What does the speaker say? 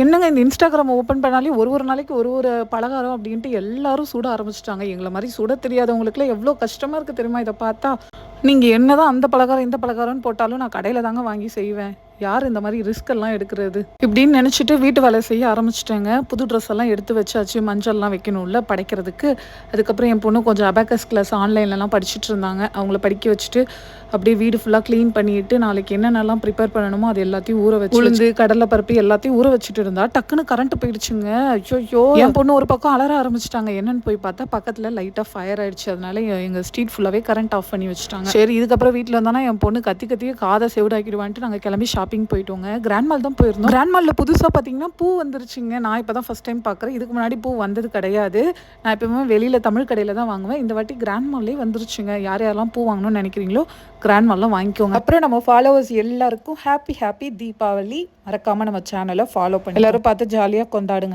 என்னங்க இந்த Instagram open பண்ணாலே ஒரு ஒரு நாளைக்கு ஒரு ஒரு பலகாரம் அப்படின்ட்டு எல்லாரும் சுட ஆரம்பிச்சிட்டாங்க. எங்களை மாதிரி சுட தெரியாதவங்களுக்குலாம் எவ்வளோ கஷ்டமாக இருக்குது தெரியுமா? இதை பார்த்தா நீங்கள் என்ன தான் அந்த பலகாரம் இந்த பலகாரம்னு போட்டாலும் நான் கடையில் தாங்க வாங்கி செய்வேன். யார் இந்த மாதிரி ரிஸ்க் எல்லாம் எடுக்கிறது? இப்படின்னு நினச்சிட்டு வீட்டு வேலை செய்ய ஆரம்பிச்சிட்டேங்க. புது ட்ரெஸ் எல்லாம் எடுத்து வச்சாச்சு. மஞ்சள்லாம் வைக்கணும்ல படைக்கிறதுக்கு. அதுக்கப்புறம் என் பொண்ணு கொஞ்சம் அபாக்கஸ் கிளாஸ் ஆன்லைன்லலாம் படிச்சுட்டு இருந்தாங்க. அவங்கள படிக்க வச்சுட்டு அப்படியே வீடு ஃபுல்லாக க்ளீன் பண்ணிட்டு நாளைக்கு என்னென்னலாம் ப்ரிப்பேர் பண்ணணுமோ அது எல்லாத்தையும் ஊற வச்சு உளுந்து கடலை பருப்பு எல்லாத்தையும் ஊற வச்சுட்டு இருந்தா டக்குன்னு கரண்ட் போயிடுச்சுங்க. ஐயோ என் பொண்ணு ஒரு பக்கம் அலற ஆரம்பிச்சிட்டாங்க. என்னன்னு போய் பார்த்தா பக்கத்தில் லைட்டாக ஃபயர் ஆயிடுச்சு. அதனால எ- எங்க ஸ்ட்ரீட் ஃபுல்லாகவே கரண்ட் ஆஃப் பண்ணி வச்சுட்டாங்க. சரி இதுக்கப்புறம் வீட்டில் இருந்தானா என் பொண்ணு கத்தி கத்தியே காதை செவிடாக்கிடுவான்ட்டு நாங்கள் கிளம்பி ஷாப்பிங் போயிட்டோங்க. கிராண்ட் மால் தான் போயிருந்தோம். கிராண்ட் மாலில் புதுசாக பார்த்தீங்கன்னா பூ வந்துருச்சுங்க. நான் இப்போ தான் ஃபஸ்ட் டைம் பார்க்குறேன் இதுக்கு முன்னாடி பூ வந்தது கிடையாது. நான் எப்பவுமே வெளியில் தமிழ் கடையில் தான் வாங்குவேன். இந்த வாட்டி கிராண்ட் மால்லே வந்துருச்சுங்க. யார் யாரெல்லாம் பூ வாங்கணும்னு நினைக்கிறீங்களோ கிராண்ட் மால்லாம் வாங்கிக்கோங்க. அப்புறம் நம்ம ஃபாலோவர்ஸ் எல்லாருக்கும் ஹாப்பி ஹாப்பி தீபாவளி. மறக்காமல் நம்ம சேனலை ஃபாலோ பண்ணி எல்லாரும் பார்த்து ஜாலியாக கொண்டாடுங்க.